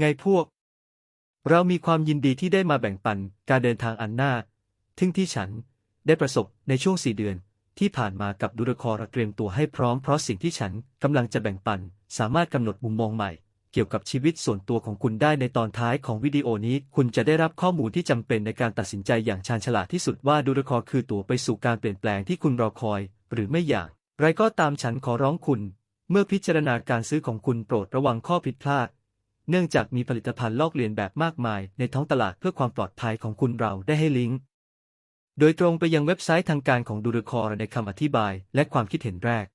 ไงพวก เรามีความยินดีที่ได้มาแบ่งปันการเดินทางอันหน่าทึ่งที่ฉันได้ประสบในช่วงสี่เดือนที่ผ่านมากับดูรคอร์เตรียมตัวให้พร้อมเพราะสิ่งที่ฉันกำลังจะแบ่งปัน สามารถกำหนดมุมมองใหม่ เกี่ยวกับชีวิตส่วนตัวของคุณได้ในตอนท้ายของวิดีโอนี้ คุณจะได้รับข้อมูลที่จำเป็นในการตัดสินใจอย่างชาญฉลาดที่สุดว่าดูรคอร์คือตัวไปสู่การเปลี่ยนแปลงที่คุณรอคอย หรือไม่อย่าง ไรก็ตามฉันขอร้องคุณ เมื่อพิจารณาการซื้อของคุณโปรดระวังข้อผิดพลาด เนื่องจากมีผลิตภัณฑ์ลอกเลียนแบบมากมาย ในท้องตลาดเพื่อความปลอดภัยของคุณเราได้ให้ลิงก์ โดยตรงไปยังเว็บไซต์ทางการของดูรคอร์ในคำอธิบายและความคิดเห็นแรก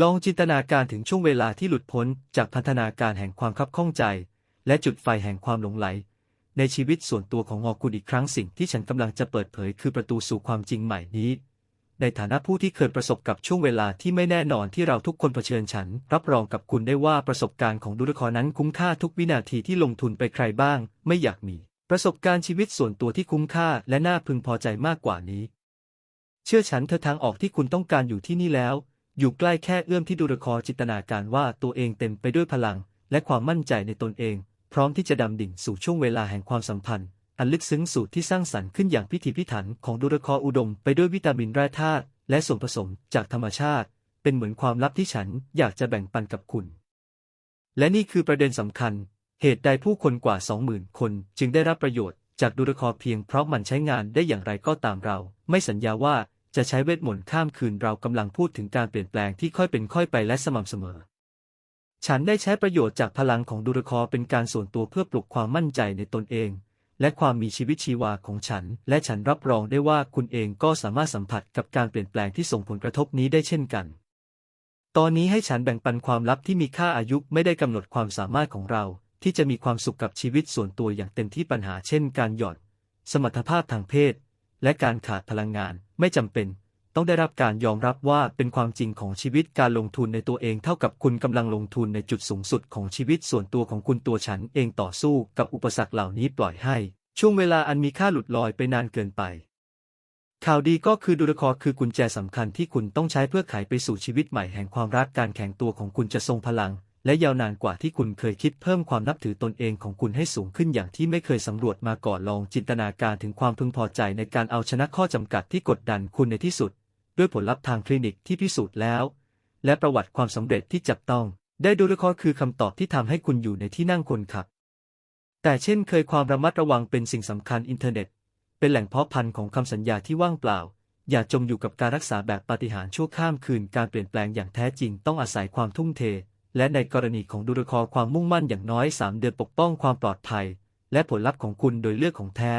ลองจินตนาการถึงช่วงเวลาที่หลุดพ้นจากพันธนาการแห่งความคับข้องใจ และจุดไฟแห่งความหลงไหล ในชีวิตส่วนตัวของงอคุณอีกครั้งสิ่งที่ฉันกำลังจะเปิดเผยคือประตูสู่ความจริงใหม่นี้ ในฐานะผู้ที่เคยประสบกับช่วงเวลาที่ไม่แน่นอนที่เราทุกคนเผชิญฉัน รับรองกับคุณได้ว่าประสบการณ์ของดูรคอนั้นคุ้มค่าทุกวินาทีที่ลงทุนไปใครบ้าง ไม่อยากมี ประสบการณ์ชีวิตส่วนตัวที่คุ้มค่าและน่าพึงพอใจมากกว่านี้ เชื่อฉันเธอทางออกที่คุณต้องการอยู่ที่นี่แล้ว อยู่ใกล้แค่เอื้อมที่ดูรคอจินตนาการว่าตัวเองเต็มไปด้วยพลัง และความมั่นใจในตนเอง พร้อมที่จะดำดิ่งสู่ช่วงเวลาแห่งความสัมพันธ์ อันลึกซึ้งสูตรที่สร้างสรรค์ขึ้นอย่างพิถีพิถันของดูรคออุดมไปด้วยวิตามินแร่ธาตุและส่วนผสมจากธรรมชาติ เป็นเหมือนความลับที่ฉันอยากจะแบ่งปันกับคุณ และนี่คือประเด็นสำคัญ เหตุใดผู้คนกว่า 20,000 คนจึงได้รับประโยชน์จากดูรคอเพียงเพราะมันใช้งานได้อย่างไรก็ตามเรา ไม่สัญญาว่าจะใช้เวทมนต์ข้ามคืนเรากำลังพูดถึงการเปลี่ยนแปลงที่ค่อยเป็นค่อยไปและสม่ำเสมอ ฉันได้ใช้ประโยชน์จากพลังของดูรคอเป็นการส่วนตัวเพื่อปลุกความมั่นใจในตนเอง และความมีชีวิตชีวาของฉัน และฉันรับรองได้ว่าคุณเองก็สามารถสัมผัสกับการเปลี่ยนแปลงที่ส่งผลกระทบนี้ได้เช่นกัน ตอนนี้ให้ฉันแบ่งปันความลับที่มีค่าอายุไม่ได้กำหนดความสามารถของเรา ที่จะมีความสุขกับชีวิตส่วนตัวอย่างเต็มที่ปัญหาเช่น การหย่อน สมรรถภาพทางเพศ และการขาดพลังงานไม่จำเป็น ต้องได้รับการยอมรับว่าเป็นความจริงของชีวิตการลงทุนในตัวเองเท่ากับคุณกำลังลงทุนในจุดสูงสุดของชีวิตส่วนตัวของคุณตัวฉันเองต่อสู้กับอุปสรรคเหล่านี้ปล่อยให้ ช่วงเวลาอันมีค่าหลุดลอยไปนานเกินไป ข่าวดีก็คือดูรคอคือกุญแจสำคัญที่คุณต้องใช้เพื่อไขไปสู่ชีวิตใหม่แห่งความรักการแข่งตัวของคุณจะทรงพลัง และยาวนานกว่าที่คุณเคยคิดเพิ่มความนับถือตนเองของคุณให้สูงขึ้นอย่างที่ไม่เคยสำรวจมาก่อนลองจินตนาการถึงความพึงพอใจในการเอาชนะข้อจำกัดที่กดดันคุณในที่สุด ด้วยผลลัพธ์ทางคลินิกที่พิสูจน์แล้ว และประวัติความสำเร็จที่จับต้อง ได้ดูรคอคือคำตอบที่ทำให้คุณอยู่ในที่นั่งคนขับ แต่เช่นเคยความระมัดระวังเป็นสิ่งสำคัญอินเทอร์เน็ต เป็นแหล่งเพาะพันธุ์ของคำสัญญาที่ว่างเปล่า อย่าจมอยู่กับการรักษาแบบปาฏิหาริย์ชั่วข้ามคืนการเปลี่ยนแปลงอย่างแท้จริงต้องอาศัยความทุ่มเท และในกรณีของดูรคอความมุ่งมั่นอย่างน้อย 3 เดือนปกป้องความปลอดภัย และผลลัพธ์ของคุณโดยเลือกของแท้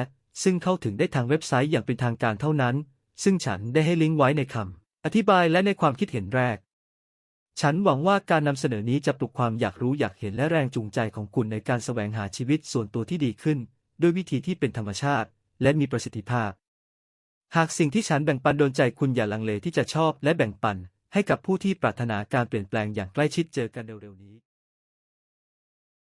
ซึ่งเข้าถึงได้ทางเว็บไซต์อย่างเป็นทางการเท่านั้น ซึ่งฉันได้ให้ลิงก์ไว้ในคำอธิบายและในความคิดเห็นแรก ฉันหวังว่าการนำเสนอนี้จะปลุกความอยากรู้อยากเห็นและแรงจูงใจของคุณในการแสวงหาชีวิตส่วนตัวที่ดีขึ้น ด้วยวิธีที่เป็นธรรมชาติ และมีประสิทธิภาพ หากสิ่งที่ฉันแบ่งปันโดนใจคุณอย่าลังเลที่จะชอบและแบ่งปันให้กับผู้ที่ปรารถนาการเปลี่ยนแปลงอย่างใกล้ชิดเจอกันเร็วๆนี้